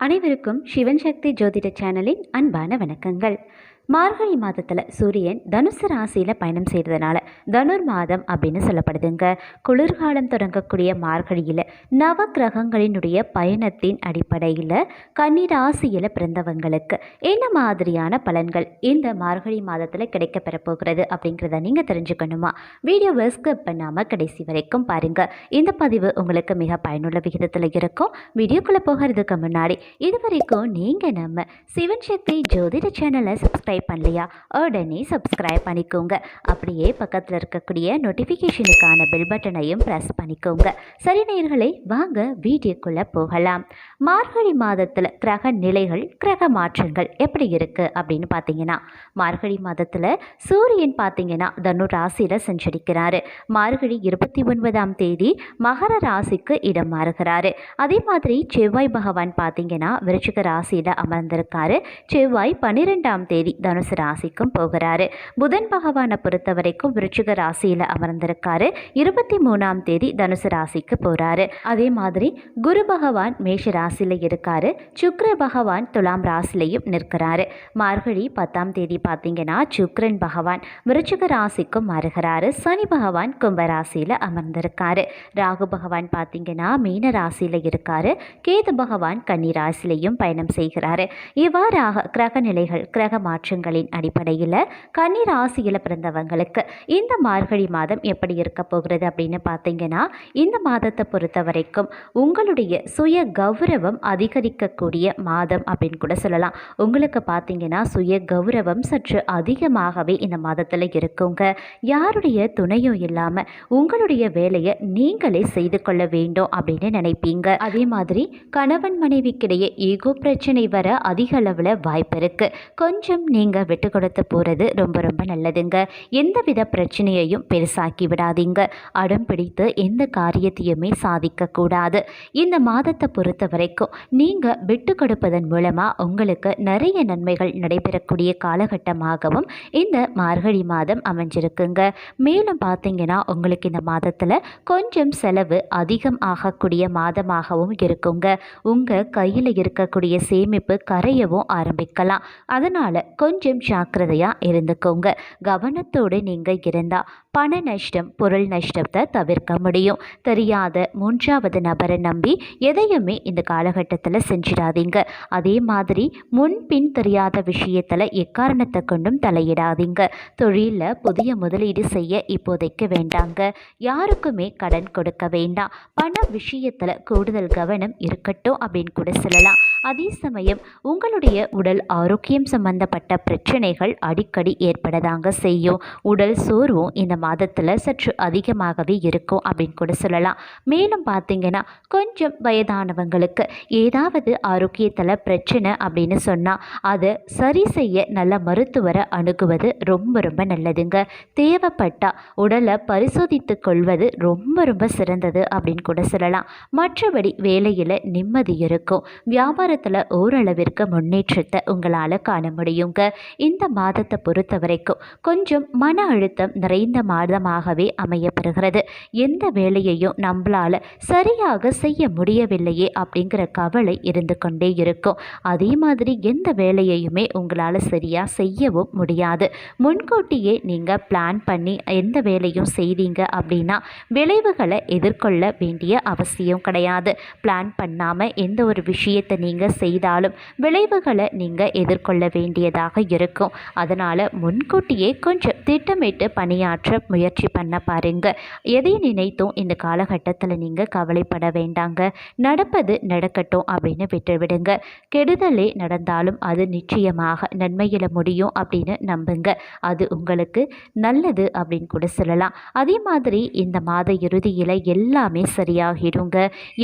அனைவருக்கும் சிவன் சக்தி ஜோதிட சேனலின் அன்பான வணக்கங்கள். மார்கழி மாதத்தில் சூரியன் தனுசு ராசியில் பயணம் செய்கிறதுனால தனுர் மாதம் அப்படின்னு சொல்லப்படுதுங்க. குளிர்காலம் தொடங்கக்கூடிய மார்கழியில் நவ கிரகங்களினுடைய பயணத்தின் அடிப்படையில் கன்னி ராசியில் பிறந்தவங்களுக்கு என்ன மாதிரியான பலன்கள் இந்த மார்கழி மாதத்தில் கிடைக்க பெறப்போகிறது அப்படிங்கிறத நீங்கள் தெரிஞ்சுக்கணுமா? வீடியோவை ஸ்கிப் பண்ணாமல் கடைசி வரைக்கும் பாருங்கள் இந்த பதிவு உங்களுக்கு மிக பயனுள்ள விகிதத்தில் இருக்கும். வீடியோக்குள்ளே போகிறதுக்கு முன்னாடி இது வரைக்கும் நீங்கள் நம்ம சிவன் சக்தி ஜோதிட சேனலை சப்ஸ்கிரைப் பண்ணலையா? உடனே சப்ஸ்கிரைப் பண்ணிக்கோங்க. அப்படியே பக்கத்தில் இருக்கக்கூடிய நோட்டிஃபிகேஷனுக்கான பெல் பட்டனையும் ப்ரெஸ் பண்ணிக்கோங்க. சரி நேர்களை வாங்க வீடியோக்குள்ளே போகலாம். மார்கழி மாதத்தில் கிரக நிலைகள் கிரக மாற்றங்கள் எப்படி இருக்குது அப்படின்னு பார்த்தீங்கன்னா மார்கழி மாதத்தில் சூரியன் பார்த்தீங்கன்னா தனு ராசியில் செஞ்சடிக்கிறாரு மார்கழி இருபத்தி ஒன்பதாம் தேதி மகர ராசிக்கு இடம் மாறுகிறாரு. அதே மாதிரி செவ்வாய் பகவான் பார்த்தீங்கன்னா விருச்சிக ராசியில் அமர்ந்திருக்காரு. செவ்வாய் பன்னிரெண்டாம் தேதி தனுசு ராசிக்கும் போகிறாரு. புதன் பகவானை பொறுத்த வரைக்கும் விருச்சிக ராசியில் அமர்ந்திருக்காரு. இருபத்தி மூணாம் தேதி தனுசு ராசிக்கு போகிறாரு அதே மாதிரி குரு பகவான் மேஷ ராசியில் இருக்காரு. சுக்ர பகவான் துலாம் ராசிலையும் நிற்கிறாரு. மார்கழி பத்தாம் தேதி பார்த்தீங்கன்னா சுக்ரன் பகவான் விருச்சிக ராசிக்கும் மாறுகிறாரு. சனி பகவான் கும்ப ராசியில் அமர்ந்திருக்காரு. ராகு பகவான் பார்த்தீங்கன்னா மீன ராசியில் இருக்காரு. கேது பகவான் கன்னி ராசிலையும் பயணம் செய்கிறாரு. இவ்வாறாக கிரக நிலைகள் கிரக மாற்றங்களின் அடிப்படையில் கன்னி ராசியில் பிறந்தவங்களுக்கு இந்த மார்கழி மாதம் எப்படி இருக்க போகிறது அப்படின்னு பார்த்தீங்கன்னா இந்த மாதத்தை பொறுத்த வரைக்கும் உங்களுடைய சுய கௌரவம் அதிகரிக்கக்கூடிய மாதம் அப்படின்னு கூட சொல்லலாம். உங்களுக்கு பார்த்தீங்கன்னா சுய கௌரவம் சற்று அதிகமாகவே இந்த மாதத்தில் இருக்குங்க. யாருடைய துணையும் இல்லாமல் உங்களுடைய வேலையை நீங்களே செய்து கொள்ள வேண்டும் அப்படின்னு நினைப்பீங்க. அதே மாதிரி கணவன் மனைவிக்கிடையே ஈகோ பிரச்சனை வர அதிக அளவில் வாய்ப்பு இருக்கு. கொஞ்சம் நீங்கள் விட்டு கொடுத்து போகிறது ரொம்ப ரொம்ப நல்லதுங்க. எந்தவித பிரச்சனையையும் பெருசாக்கி விடாதீங்க. அடம் பிடித்து எந்த காரியத்தையுமே சாதிக்கக்கூடாது இந்த மாதத்தை பொறுத்த வரைக்கும் நீங்கள் விட்டு கொடுப்பதன் மூலமாக உங்களுக்கு நிறைய நன்மைகள் நடைபெறக்கூடிய காலகட்டமாகவும் இந்த மார்கழி மாதம் அமைஞ்சிருக்குங்க. மேலும் பார்த்தீங்கன்னா உங்களுக்கு இந்த மாதத்தில் கொஞ்சம் செலவு அதிகம் ஆகக்கூடிய மாதமாகவும் இருக்குங்க. உங்கள் கையில் இருக்கக்கூடிய சேமிப்பு கரையவும் ஆரம்பிக்கலாம். அதனால் கொஞ்சம் ஜாக்கிரதையாக இருந்துக்கோங்க. கவனத்தோடு நீங்கள் இருந்தால் பண நஷ்டம் பொருள் நஷ்டத்தை தவிர்க்க முடியும். தெரியாத மூன்றாவது நபரை நம்பி எதையுமே இந்த காலகட்டத்தில் செஞ்சிடாதீங்க. அதே மாதிரி முன்பின் தெரியாத விஷயத்தில் எக்காரணத்தை கொண்டும் தலையிடாதீங்க. தொழிலில் புதிய முதலீடு செய்ய இப்போதைக்கு வேண்டாங்க. யாருக்குமே கடன் கொடுக்க வேண்டாம். பண விஷயத்தில் கூடுதல் கவனம் இருக்கட்டும் அப்படின்னு கூட சொல்லலாம். அதே சமயம் உங்களுடைய உடல் ஆரோக்கியம் சம்பந்தப்பட்ட பிரச்சனைகள் அடிக்கடி ஏற்படதாங்க செய்யும். உடல் சோர்வும் இந்த மாதத்தில் சற்று அதிகமாகவே இருக்கும் அப்படின்னு கூட சொல்லலாம். மேலும் பார்த்தீங்கன்னா கொஞ்சம் வயதானவங்களுக்கு ஏதாவது ஆரோக்கியத்தில் பிரச்சனை அப்படின்னு சொன்னால் அதை சரி செய்ய நல்ல மருத்துவரை அணுகுவது ரொம்ப ரொம்ப நல்லதுங்க. தேவைப்பட்டால் உடலை பரிசோதித்து கொள்வது ரொம்ப ரொம்ப சிறந்தது அப்படின்னு கூட சொல்லலாம். மற்றபடி வேலையில் நிம்மதி இருக்கும். வியாபாரத்தில் ஓரளவிற்கு முன்னேற்றத்தை உங்களால் காண முடியுங்க. இந்த மாதத்தை பொறுத்த வரைக்கும் கொஞ்சம் மன அழுத்தம் நிறைந்த மாதமாகவே அமையப்பெறுகிறது. எந்த வேலையையும் நம்மளால் சரியாக செய்ய முடியவில்லையே அப்படிங்கிற கவலை இருந்து கொண்டே இருக்கும். அதே மாதிரி எந்த வேலையையுமே உங்களால் சரியாக செய்யவும் முடியாது. முன்கூட்டியே நீங்கள் பிளான் பண்ணி எந்த வேலையும் செய்தீங்க அப்படின்னா விளைவுகளை எதிர்கொள்ள வேண்டிய அவசியம் கிடையாது. பிளான் பண்ணாமல் எந்த ஒரு விஷயத்தை நீங்கள் செய்தாலும் விளைவுகளை நீங்கள் எதிர்கொள்ள வேண்டியதாக இருக்கும். அதனால் முன்கூட்டியே கொஞ்சம் திட்டமிட்டு பணியாற்ற முயற்சி பண்ண பாருங்க. எதை நினைத்தும் இந்த காலகட்டத்தில் நீங்கள் கவலைப்பட வேண்டாங்க. நடப்பது நடக்கட்டும் அப்படின்னு விட்டுவிடுங்க. கெடுதலே நடந்தாலும் அது நிச்சயமாக நன்மையில் முடியும் அப்படின்னு நம்புங்க. அது உங்களுக்கு நல்லது அப்படின்னு கூட சொல்லலாம். அதே மாதிரி இந்த மாத இறுதியில் எல்லாமே சரியாகிடுங்க.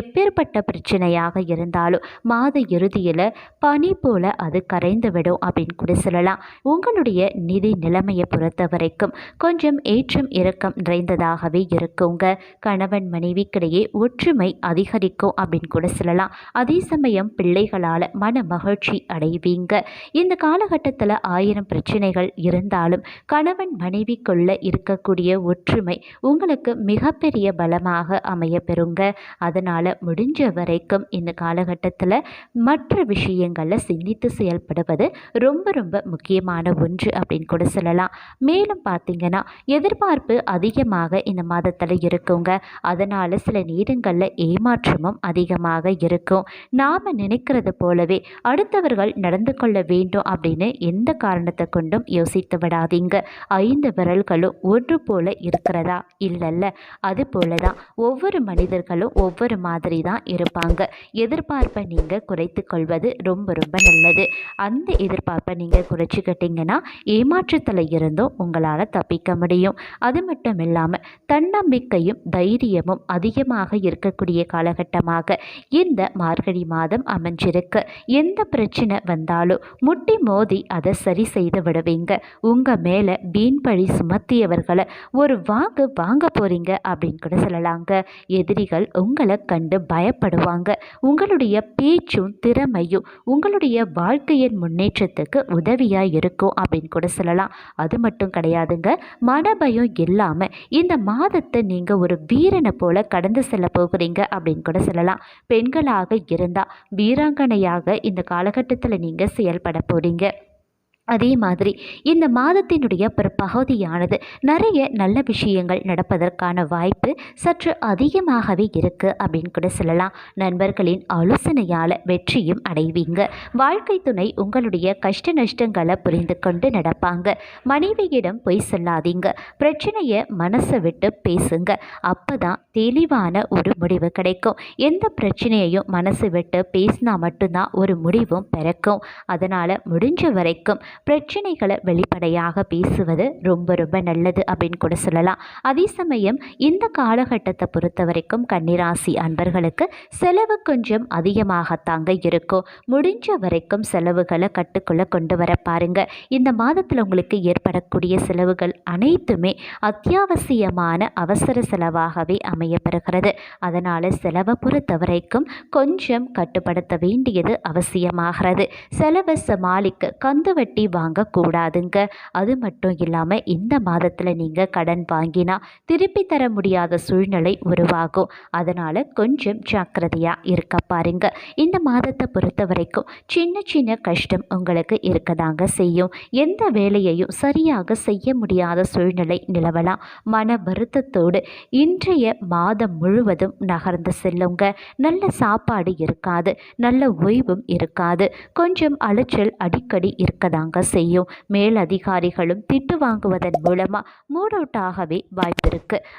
எப்பேற்பட்ட பிரச்சனையாக இருந்தாலும் மாத இறுதியில் பனி போல அது கரைந்து விடும் அப்படின்னு கூட சொல்லலாம். உங்களுடைய நிதி நிலைமையை பொறுத்த வரைக்கும் கொஞ்சம் ஏற்றம் இறக்கம் நிறைந்ததாகவே இருக்குங்க. கணவன் மனைவிக்கிடையே ஒற்றுமை அதிகரிக்கும் அப்படின்னு கூட சொல்லலாம். அதே சமயம் பிள்ளைகளால் மன மகிழ்ச்சி அடைவீங்க. இந்த காலகட்டத்தில் ஆயிரம் பிரச்சனைகள் இருந்தாலும் கணவன் மனைவிக்குள்ள இருக்கக்கூடிய ஒற்றுமை உங்களுக்கு மிகப்பெரிய பலமாக அமைய பெறுங்க. அதனால் முடிஞ்ச வரைக்கும் இந்த காலகட்டத்தில் மற்ற விஷயங்களில் சிந்தித்து செயல்படுவது ரொம்ப ரொம்ப முக்கியமான ஒன்று அப்படின்னு கூட சொல்லலாம். மேலும் பார்த்திங்கன்னா எதிர்பார்ப்பு அதிகமாக இந்த மாதத்தில் இருக்குங்க. அதனால் சில நேரங்களில் ஏமாற்றமும் அதிகமாக இருக்கும். நாம் நினைக்கிறது போலவே அடுத்தவர்கள் நடந்து கொள்ள வேண்டும் அப்படின்னு எந்த காரணத்தை கொண்டும் யோசித்து விடாதீங்க. ஐந்து விரல்களும் ஒன்று போல இருக்கிறதா? இல்லைல்ல. அது போல தான் ஒவ்வொரு மனிதர்களும் ஒவ்வொரு மாதிரி தான் இருப்பாங்க. எதிர்பார்ப்பை நீங்கள் குறை கொள்வது ரொம்ப ரொம்ப நல்லது. அந்த எதிர்பார்ப்பை நீங்கள் குறைச்சிக்கிட்டீங்கன்னா ஏமாற்றத்தில் இருந்தும் உங்களால் தப்பிக்க முடியும். அது மட்டும் இல்லாமல் தன்னம்பிக்கையும் தைரியமும் அதிகமாக இருக்கக்கூடிய காலகட்டமாக இந்த மார்கழி மாதம் அமைஞ்சிருக்கு. எந்த பிரச்சனை வந்தாலும் முட்டி மோதி அதை சரி செய்து விடுவீங்க. உங்கள் மேலே வீண்பழி சுமத்தியவர்களை ஒரு வாங்கு வாங்க போகிறீங்க அப்படின்னு கூட சொல்லலாங்க. எதிரிகள் உங்களை கண்டு பயப்படுவாங்க. உங்களுடைய பேச்சும் திறமையும் உங்களுடைய வாழ்க்கையின் முன்னேற்றத்துக்கு உதவியாக இருக்கும் அப்படின்னு கூட சொல்லலாம். அது மட்டும் கிடையாதுங்க. மனபயம் இல்லாமல் இந்த மாதத்தை நீங்கள் ஒரு வீரனை போல கடந்து செல்ல போகிறீங்க அப்படின்னு கூட சொல்லலாம். பெண்களாக இருந்தால் வீராங்கனையாக இந்த காலகட்டத்தில் நீங்கள் செயல்பட போகிறீங்க அதே மாதிரி இந்த மாதத்தினுடைய பிற்பகுதியானது நிறைய நல்ல விஷயங்கள் நடப்பதற்கான வாய்ப்பு சற்று அதிகமாகவே இருக்குது அப்படின்னு கூட சொல்லலாம். நண்பர்களின் ஆலோசனையால் வெற்றியும் அடைவீங்க. வாழ்க்கை துணை உங்களுடைய கஷ்ட நஷ்டங்களை புரிந்து கொண்டு நடப்பாங்க. மனைவியிடம் பொய் சொல்லாதீங்க. பிரச்சனையை மனசை விட்டு பேசுங்க. அப்போ தான் தெளிவான ஒரு முடிவு கிடைக்கும். எந்த பிரச்சனையையும் மனசு விட்டு பேசினா மட்டும்தான் ஒரு முடிவும் பிறக்கும். அதனால் முடிஞ்ச வரைக்கும் பிரச்சனைகளை வெளிப்படையாக பேசுவது ரொம்ப ரொம்ப நல்லது அப்படின்னு கூட சொல்லலாம். அதே சமயம் இந்த காலகட்டத்தை பொறுத்த வரைக்கும் கன்னிராசி அன்பர்களுக்கு செலவு கொஞ்சம் அதிகமாகத்தாங்க இருக்கும். முடிஞ்ச வரைக்கும் செலவுகளை கட்டுக்குள்ளே கொண்டு வர பாருங்க. இந்த மாதத்தில் உங்களுக்கு ஏற்படக்கூடிய செலவுகள் அனைத்துமே அத்தியாவசியமான அவசர செலவாகவே அமையப்பெறுகிறது. அதனால் செலவை பொறுத்த வரைக்கும் கொஞ்சம் கட்டுப்படுத்த வேண்டியது அவசியமாகிறது. செலவை சமாளிக்க கந்து வட்டி வாங்கக்கூடாதுங்க. அது மட்டும் இல்லாமல் இந்த மாதத்தில் நீங்கள் கடன் வாங்கினா திருப்பி தர முடியாத சூழ்நிலை உருவாகும். அதனால் கொஞ்சம் ஜாக்கிரதையாக இருக்க பாருங்க. இந்த மாதத்தை பொறுத்த வரைக்கும் சின்ன சின்ன கஷ்டம் உங்களுக்கு இருக்கதாங்க செய்யும். எந்த வேலையையும் சரியாக செய்ய முடியாத சூழ்நிலை நிலவலாம். மன வருத்தத்தோடு இன்றைய மாதம் முழுவதும் நகர்ந்து செல்லுங்க. நல்ல சாப்பாடு இருக்காது. நல்ல ஓய்வும் இருக்காது. கொஞ்சம் அலைச்சல் அடிக்கடி இருக்கதாங்க செய்யும் மேலதிகாரிகளும் திட்டு வாங்குவதன் மூலமாக மூட் அவுட் ஆகவே வாய்ப்பு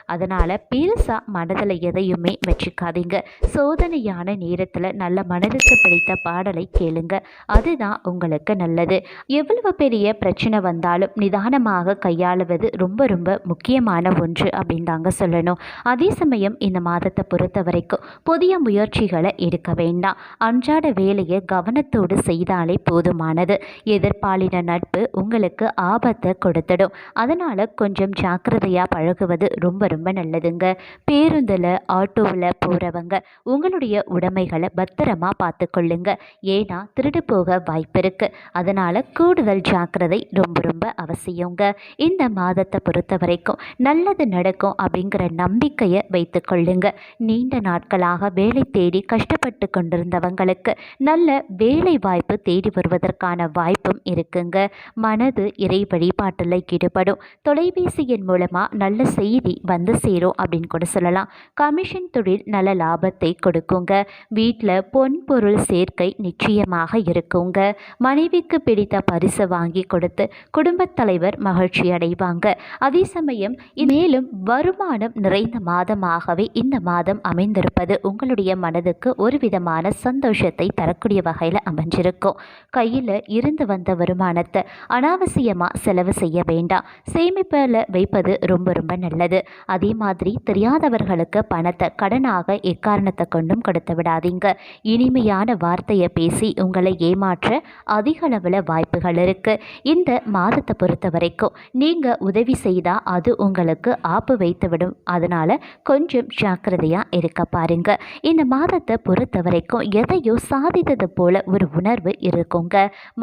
அதனால் பெருசாக மனதில் எதையுமே வச்சுக்காதீங்க. சோதனையான நேரத்தில் நல்ல மனதுக்கு பிடித்த பாடலை கேளுங்க. அதுதான் உங்களுக்கு நல்லது. எவ்வளவு பெரிய பிரச்சனை வந்தாலும் நிதானமாக கையாளுவது ரொம்ப ரொம்ப முக்கியமான ஒன்று அப்படின்னு தாங்க சொல்லணும். அதே சமயம் இந்த மாதத்தை பொறுத்த வரைக்கும் புதிய முயற்சிகளை எடுக்க வேண்டாம். அன்றாட வேலையை கவனத்தோடு செய்தாலே போதுமானது. எதிர்பாலின நட்பு உங்களுக்கு ஆபத்தை கொடுத்துடும். அதனால் கொஞ்சம் ஜாக்கிரதையாக பழகுவது ரொம்ப ரொம்ப நல்லதுங்க. பேருந்தில் ஆட்டோவில் போகிறவங்க உங்களுடைய உடைமைகளை பத்திரமா பார்த்துக்கொள்ளுங்க. ஏன்னா திருடு போக வாய்ப்பு இருக்குது அதனால் கூடுதல் ஜாக்கிரதை ரொம்ப ரொம்ப அவசியங்க. இந்த மாதத்தை பொறுத்த வரைக்கும் நல்லது நடக்கும் அப்படிங்கிற நம்பிக்கையை வைத்து கொள்ளுங்க நீண்ட நாட்களாக வேலை தேடி கஷ்டப்பட்டு கொண்டிருந்தவங்களுக்கு நல்ல வேலை வாய்ப்பு தேடி வருவதற்கான வாய்ப்பும் இருக்குங்க மனது இறை வழிபாட்டில் ஈடுபடும் தொலைபேசியின் மூலமாக நல்ல செய்தி வந்து சேரும் அப்படின்னு கூட சொல்லலாம். கமிஷன் தொழில் நல்ல லாபத்தை கொடுக்குங்க. வீட்டில் பொன் பொருள் சேர்க்கை நிச்சயமாக இருக்குங்க. மனைவிக்கு பிடித்த பரிசு வாங்கி கொடுத்து குடும்பத் தலைவர் மகிழ்ச்சி அடைவாங்க. அதே சமயம் மேலும் வருமானம் நிறைந்த மாதமாகவே இந்த மாதம் அமைந்திருப்பது உங்களுடைய மனதுக்கு ஒரு விதமான சந்தோஷத்தை தரக்கூடிய வகையில் அமைஞ்சிருக்கும். கையில் இருந்து வந்த வருமானத்தை அனாவசியமாக செலவு செய்ய வேண்டாம். சேமிப்பில் வைப்பது ரொம்ப ரொம்ப நல்லது. அதே மாதிரி தெரியாதவர்களுக்கு பணத்தை கடனாக எக்காரணத்தை கொண்டும் கொடுத்து விடாதீங்க. இனிமையான வார்த்தையை பேசி உங்களை ஏமாற்ற அதிக அளவில் வாய்ப்புகள் இருக்குது இந்த மாதத்தை பொறுத்த வரைக்கும் நீங்கள் உதவி செய்தால் அது உங்களுக்கு ஆப்பு வைத்துவிடும். அதனால் கொஞ்சம் ஜாக்கிரதையாக இருக்க பாருங்க. இந்த மாதத்தை பொறுத்த வரைக்கும் எதையோ சாதித்தது போல ஒரு உணர்வு இருக்குங்க.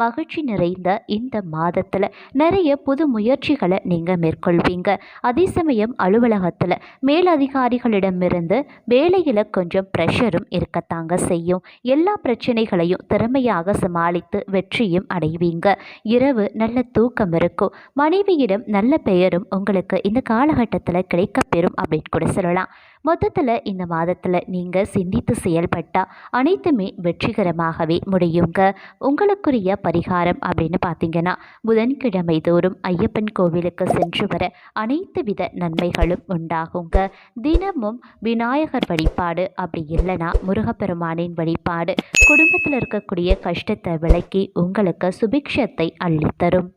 மகிழ்ச்சி நிறைந்த நிறைந்த இந்த மாதத்தில் நிறைய புது முயற்சிகளை நீங்கள் மேற்கொள்வீங்க. அதே சமயம் அலுவலகத்தில் மேலதிகாரிகளிடமிருந்து வேலையில் கொஞ்சம் ப்ரெஷரும் இருக்கத்தாங்க செய்யும். எல்லா பிரச்சனைகளையும் திறமையாக சமாளித்து வெற்றியும் அடைவீங்க. இரவு நல்ல தூக்கம் இருக்கும். மனைவியிடம் நல்ல பெயரும் உங்களுக்கு இந்த காலகட்டத்தில் கிடைக்கப்பெறும் அப்படின்னு கூட சொல்லலாம். மொத்தத்தில் இந்த மாதத்தில் நீங்கள் சிந்தித்து செயல்பட்டால் அனைத்துமே வெற்றிகரமாகவே முடியுங்க. உங்களுக்குரிய பரிகாரம் அப்படின்னு பார்த்தீங்கன்னா புதன்கிழமை தோறும் ஐயப்பன் கோவிலுக்கு சென்று வர அனைத்து வித நன்மைகளும் உண்டாகுங்க. தினமும் விநாயகர் வழிபாடு அப்படி இல்லைன்னா முருகப்பெருமானின் வழிபாடு குடும்பத்தில் இருக்கக்கூடிய கஷ்டத்தை விலக்கி உங்களுக்கு சுபிக்ஷத்தை அள்ளித்தரும்.